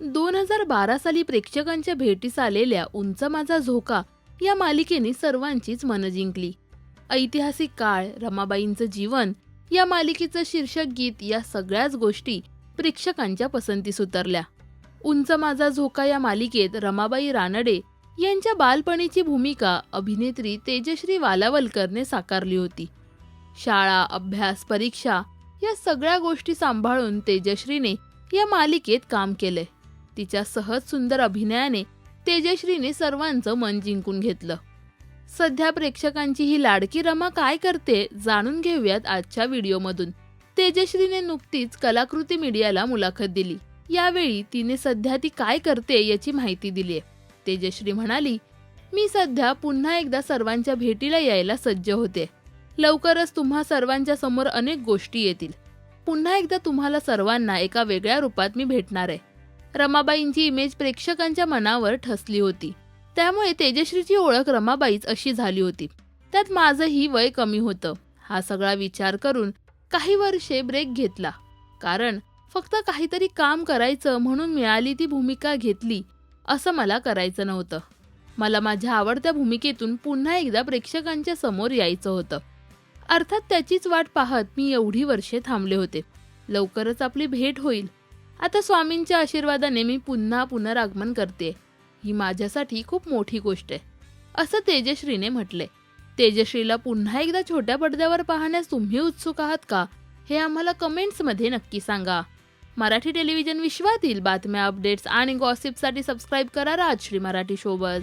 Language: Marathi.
दोन हजार बारा साली प्रेक्षकांच्या भेटीस आलेल्या उंच माझा झोका या मालिकेने सर्वांचीच मनं जिंकली. ऐतिहासिक काळ रमाबाईंचं जीवन या मालिकेचं शीर्षक गीत या सगळ्याच गोष्टी प्रेक्षकांच्या पसंतीस उतरल्या. उंच माझा झोका या मालिकेत रमाबाई रानडे यांच्या बालपणीची भूमिका अभिनेत्री तेजश्री वालावलकरने साकारली होती. शाळा अभ्यास परीक्षा या सगळ्या गोष्टी सांभाळून तेजश्रीने या मालिकेत काम केलंय. तिच्या सहज सुंदर अभिनयाने तेजश्रीने सर्वांचं मन जिंकून घेतलं. सध्या प्रेक्षकांची ही लाडकी रमा काय करते जाणून घेऊयात आजच्या व्हिडिओमधून. तेजश्रीने नुकतीच कलाकृती मीडियाला मुलाखत दिली. यावेळी तिने सध्या ती काय करते याची माहिती दिली तेजश्री म्हणाली मी सध्या पुन्हा एकदा सर्वांच्या भेटीला यायला सज्ज होते. लवकरच तुम्हा सर्वांच्या समोर अनेक गोष्टी येतील. पुन्हा एकदा तुम्हाला सर्वांना एका वेगळ्या रूपात मी भेटणार आहे. रमाबाईंची इमेज प्रेक्षकांच्या मनावर ठसली होती. त्यामुळे तेजश्रीची ओळख रमाबाईच अशी झाली होती. त्यात माझंही वय कमी होतं. हा सगळा विचार करून काही वर्षे ब्रेक घेतला. कारण फक्त काहीतरी काम करायचं म्हणून मिळाली ती भूमिका घेतली असं मला करायचं नव्हतं. मला माझ्या आवडत्या भूमिकेतून पुन्हा एकदा प्रेक्षकांच्या समोर यायचं होतं. अर्थात त्याचीच वाट पाहत मी एवढी वर्षे थांबले होते. लवकरच आपली भेट होईल. आता स्वामींच्या आशीर्वादाने मी पुन्हा पुनरागमन करते. ही माझ्यासाठी खूप मोठी गोष्ट आहे. असं तेजश्रीने म्हटले. तेजश्रीला पुन्हा एकदा छोट्या पडद्यावर पाहण्यास तुम्ही उत्सुक आहात का? हे आम्हाला कमेंट्समध्ये नक्की सांगा. मराठी टेलिव्हिजन विश्वातील बातम्या अपडेट्स आणि गॉसिपसाठी सबस्क्राईब करा राजश्री मराठी शोबज